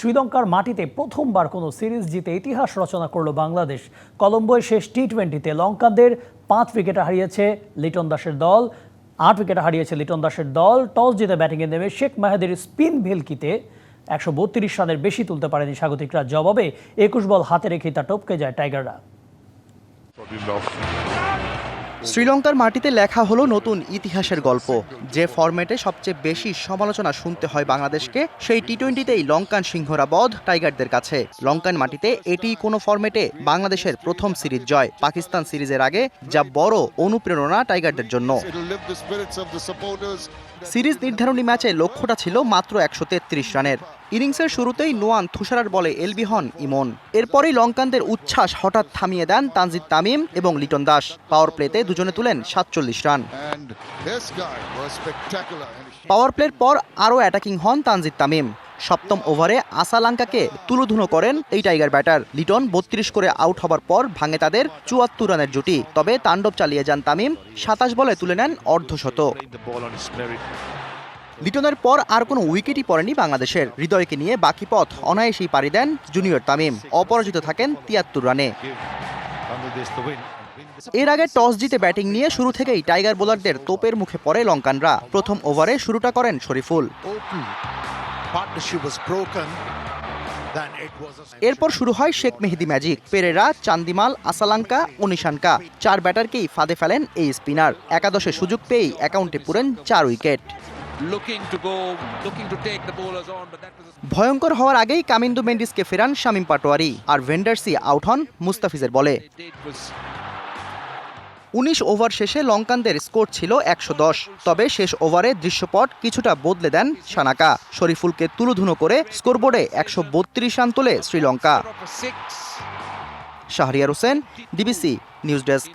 শ্রীলঙ্কার মাটিতে প্রথমবার কোনো সিরিজ জিতে ইতিহাস রচনা করল বাংলাদেশ। কলম্বোয় শেষ টি টোয়েন্টিতে লঙ্কানদের পাঁচ উইকেটে হারিয়েছে লিটন দাসের দল, আট উইকেটে হারিয়েছে লিটন দাসের দল। টস জিতে ব্যাটিংয়ে নেমে শেখ মাহাদির স্পিন ভেলকিতে একশো বত্রিশ রানের বেশি তুলতে পারেনি স্বাগতিকরা জবাবে একুশ বল হাতে রেখেই তা টপকে যায় টাইগাররা। শ্রীলঙ্কার মাটিতে লেখা হলো নতুন ইতিহাসের গল্প। যে ফরম্যাটে সবচেয়ে বেশি সমালোচনা শুনতে হয় বাংলাদেশকে সেই টি টোয়েন্টিতেই লঙ্কান সিংহরা বধ টাইগারদের কাছে। লঙ্কান মাটিতে এটি কোনো ফরম্যাটে বাংলাদেশের প্রথম সিরিজ জয় পাকিস্তান সিরিজের আগে যা বড় অনুপ্রেরণা টাইগারদের জন্য. সিরিজ নির্ধারণী ম্যাচে লক্ষ্যটা ছিল মাত্র একশো তেত্রিশ রানের। ইনিংসের শুরুতেই নোয়ান তুষারার বলে এলবি হন ইমন। এরপরই লঙ্কানদের উচ্ছ্বাস হঠাৎ থামিয়ে দেন তানজিদ তামিম এবং লিটন দাস। পাওয়ার প্লেতে দুজনে তুলেন সাতচল্লিশ রান। পাওয়ার প্লের পর আরও অ্যাটাকিং হন তানজিদ তামিম। সপ্তম ওভারে আসালাঙ্কাকে তুলোধুনো করেন এই টাইগার ব্যাটার। লিটন বত্রিশ করে আউট হবার পর ভাঙে তাদের চুয়াত্তর রানের জুটি। তবে তাণ্ডব চালিয়ে যান তামিম। সাতাশ বলে তুলে নেন অর্ধশত লিটনের পর আর কোনো উইকেটই পড়েনি বাংলাদেশের। হৃদয়কে নিয়ে বাকি পথ অনায়াসেই পাড়ি দেন জুনিয়র তামিম। অপরাজিত থাকেন তিয়াত্তর রানে। এর আগে টস জিতে ব্যাটিং নিয়ে শুরু থেকেই টাইগার বোলারদের তোপের মুখে পড়ে লঙ্কানরা। প্রথম ওভারে শুরুটা করেন শরীফুল। এরপর শুরু হয় শেখ মেহেদি ম্যাজিক। পেরেরা, চান্দিমাল, আসালাঙ্কা ও নিশানকা চার ব্যাটারকেই ফাঁদে ফেলেন এই স্পিনার। একাদশে সুযোগ পেয়েই অ্যাকাউন্টে পুরেন চার উইকেট। ভয়ঙ্কর হওয়ার আগেই কামিন্দু মেন্ডিসকে ফেরান শামিম পাটোয়ারি আর ভেন্ডারসি আউট হন মুস্তাফিজের বলে। উনিশ ওভার শেষে লঙ্কানদের স্কোর ছিল একশো দশ তবে শেষ ওভারে দৃশ্যপট কিছুটা বদলে দেন সানাকা। শরীফুলকে তুলুধুনো করে স্কোরবোর্ডে একশো বত্রিশ রান তোলে Sri Lanka. Shahriar Hossain DBC news desk.